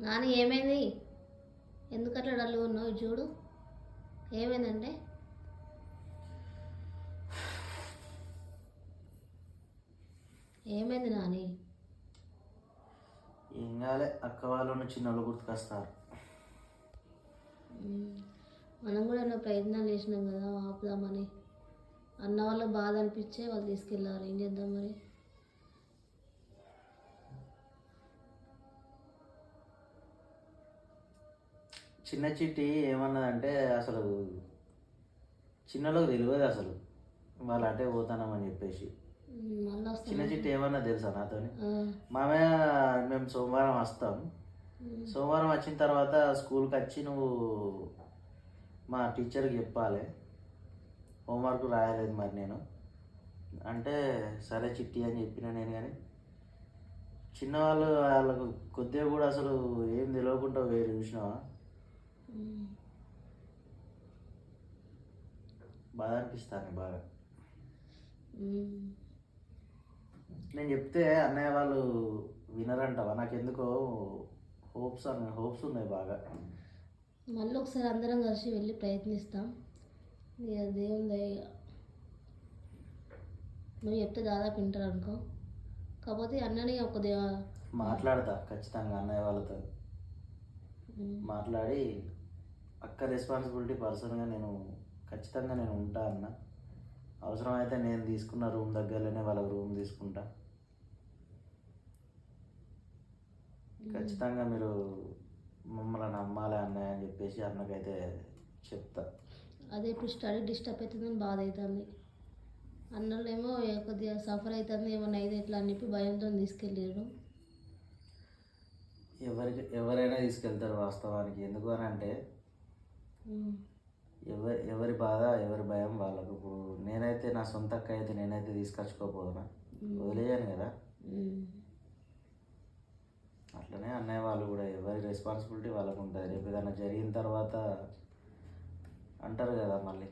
నాని ఏమైంది? ఎందుకు అట్లా డల్లు ఉన్నావు? చూడు. ఏమైందంటే? ఏమైంది నాని? ఏం కాలే అక్క వాళ్ళు చిన్నోళ్ళు గుర్తుకొస్తారు. మనం కూడా ఎన్నో ప్రయత్నాలు చేసినాం కదా ఆపుదామని. అన్న వాళ్ళకి బాధ అనిపించే వాళ్ళు తీసుకెళ్ళారు. ఏం చేద్దాం మరి? చిన్న చిట్టి ఏమన్నదంటే అసలు చిన్నోళ్ళకి తెలియదు అసలు. వాళ్ళు అటే పోతానమని చెప్పేసి. చిన్న చిట్టి ఏమన్నా తెలుసా నాతోని? ఆ, మామయ్య మేము సోమవారం వస్తాం. సోమవారం వచ్చిన తర్వాత స్కూల్కి వచ్చి నువ్వు మా టీచర్కి చెప్పాలి. హోంవర్క్ రాయలేదు మరి నేను. అంటే సరే చిట్టి అని చెప్పిన నేను కానీ. చిన్నవాళ్ళు వాళ్ళకు కొద్దిగా కూడా అసలు ఏం తెలియకుండా వేరు చూసినావా. బాధ అనిపిస్తాను బాగా. నేను చెప్తే అన్నయ్య వాళ్ళు వినరంటవా? నాకెందుకో హోప్స్ అన్న హోప్స్ ఉన్నాయి బాగా. మళ్ళీ ఒకసారి అందరం కలిసి వెళ్ళి ప్రయత్నిస్తాం. ఇక ఇక. నువ్వు చెప్తే దాదాపు వింటారు అనుకో. కాకపోతే అన్నని ఒక దే మాట్లాడతా ఖచ్చితంగా అన్నయ్య వాళ్ళతో. మాట్లాడి అక్క రెస్పాన్సిబిలిటీ పర్సన్గా నేను ఖచ్చితంగా నేను ఉంటా అన్న. అవసరమైతే నేను తీసుకున్న రూమ్ దగ్గరలోనే వాళ్ళ రూమ్ తీసుకుంటా. ఖచ్చితంగా మీరు మమ్మల్ని నమ్మాలి అన్నయ్య అని చెప్పేసి అన్నకైతే చెప్తా. అదే ఇప్పుడు స్టడీ డిస్టర్బ్ అవుతుందని బాధ అవుతుంది. అన్నోళ్ళేమో ఏ కొద్దిగా సఫర్ అవుతుంది ఏమన్నా అయితే ఎట్లా అని చెప్పి భయంతో తీసుకెళ్ళారు ఎవరికి ఎవరైనా తీసుకెళ్తారు వాస్తవానికి. ఎందుకు అని అంటే ఎవరి ఎవరి బాధ ఎవరి భయం వాళ్ళకు ఇప్పుడు నేనైతే నా సొంత అక్క అయితే నేనైతే తీసుకొచ్చుకోపోదునా? వదిలేయను కదా? అట్లనే అన్నయ్య వాళ్ళు కూడా ఎవరి రెస్పాన్సిబిలిటీ వాళ్ళకు ఉంటుంది. రేపు ఏదైనా జరిగిన తర్వాత అంటారు కదా మళ్ళీ.